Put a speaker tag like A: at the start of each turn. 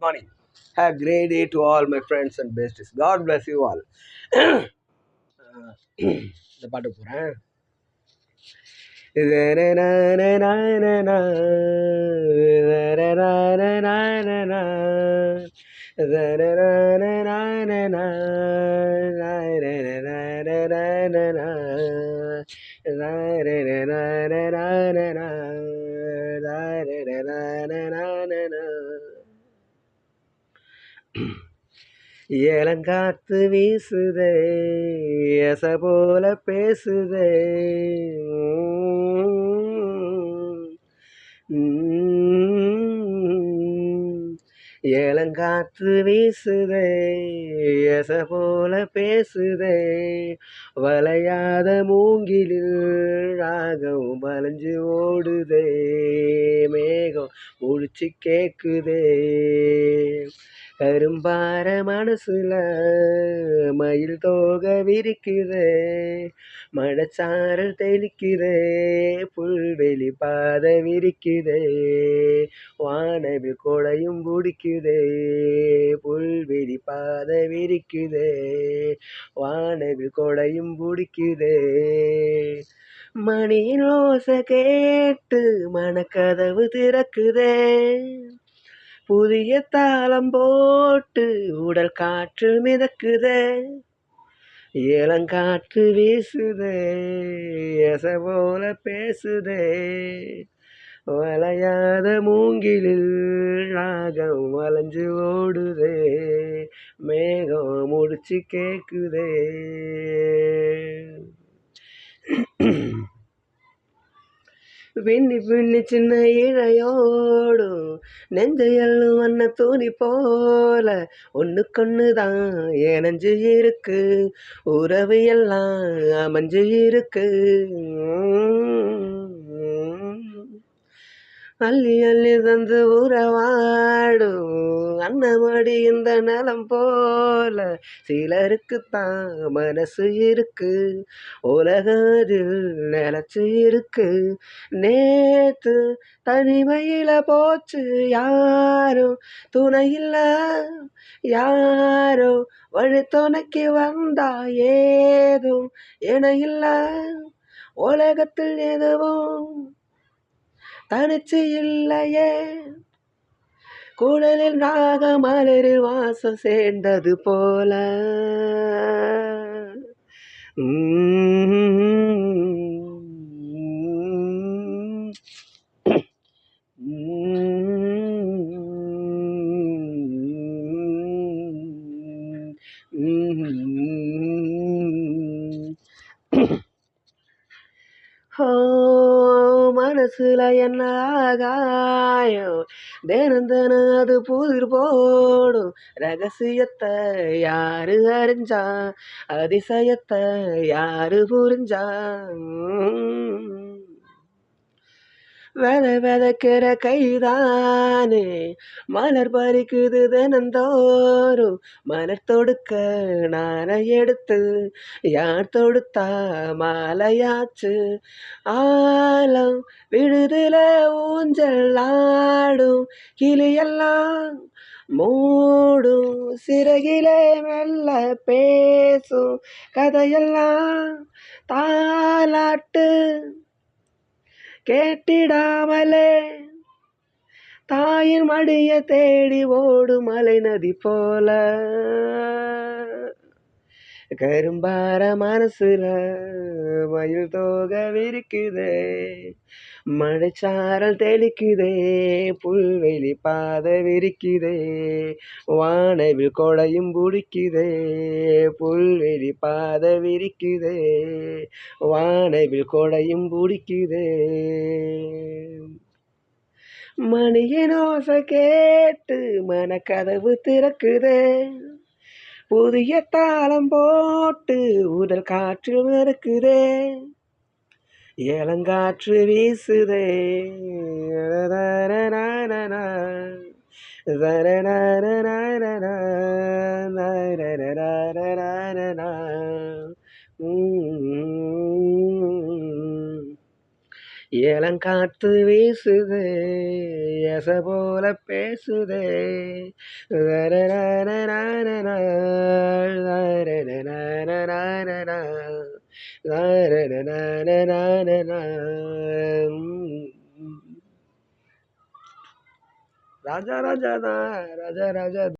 A: morning. Have a great day to all my friends and besties. God bless you all. இந்த பாட்டு போகிறேன் ஏலங்காத்து வீசுதே எச போல பேசுதே ஏலங்காற்று வீசுதே எச போல பேசுதே. வளையாத மூங்கிலில் ராகம் வளைஞ்சு ஓடுதே மேகம் முழிச்சு கேட்குதே கரும்பார மனசுல மயில் தோக விரிக்குதே மழச்சாரல் தெளிக்குதே புல்வெளி பாத விரிக்குதே வானவில் கொடையும் பிடிக்குதே புல்வெளி பாத விரிக்குதே வானவில் கொடையும் பிடிக்குதே மணியின் ஓசை கேட்டு மனக்கதவு திறக்குதே. புதிய தாளம் போட்டு உடல் காற்று மிதக்குதே இளங்காற்று வீசுதே எச போல பேசுதே. வளையாத மூங்கிலில் நாகம் வளைஞ்சு ஓடுதே மேகம் முடிச்சு கேக்குதே. பின்னி பின்னி சின்ன இழையோடும் நெஞ்சையல்லும் வண்ண தூணி போல ஒன்றுக்கொன்று தான் ஏனஞ்சு இருக்கு. உறவு எல்லாம் அமைஞ்சு இருக்கு. அள்ளி அள்ளி தந்து உறவாடும். அன்னமடி இந்த நலம் போல சிலருக்குத்தான் மனசு இருக்கு. உலகதில் நிலச்சு இருக்கு. நேத்து தனிமையில போச்சு யாரும். துணையில்ல யாரோ வழி துணைக்கு வந்தா ஏதும் என இல்ல உலகத்தில் எதுவும் தனிச்சு இல்லையே. குழலில் ராக மலரில் வாசம் சேர்ந்தது போல. ஓ மனசுல என்ன ஆகாயம்? தினம் தினம் அது புதிர் போடும். ரகசியத்தை யாரு அறிஞ்சா? அதிசயத்தை யாரு புரிஞ்சா? வித விதைக்கிற கைதானே. மலர் பறிக்குது தினந்தோறும். மலர் தொடுக்க நானை எடுத்து யார் தொடுத்தா மாலையாச்சு. ஆலம் விடுதல ஊஞ்சல் ஆடும். கிளியெல்லாம் மூடும். சிறகிலே மெல்ல பேசும். கதையெல்லாம் தாலாட்டு கேட்டிடாமலே. தாயின் மடிய தேடி ஓடும் மலை நதி போல. கரும்பார மனசுல மயில் தோக விரிக்குதே மழைச்சாரல் தெளிக்குதே புல்வெளி பாதை விரிக்குதே வானவில் கொடையும் பிடிக்குதே புல்வெளி பாதை விரிக்குதே வானவில் கொடையும் பிடிக்குதே. மணியின் ஓசை கேட்டு மனக்கதவு திறக்குதே. புதிய தாளம் போட்டு உடல் காற்று மறுக்குதே இளங்காற்று வீசுதே ரரரரரரரா. ஏலங்காத்து வீசுது எச போல பேசுதே. ராஜா ராஜா தான் ராஜா ராஜா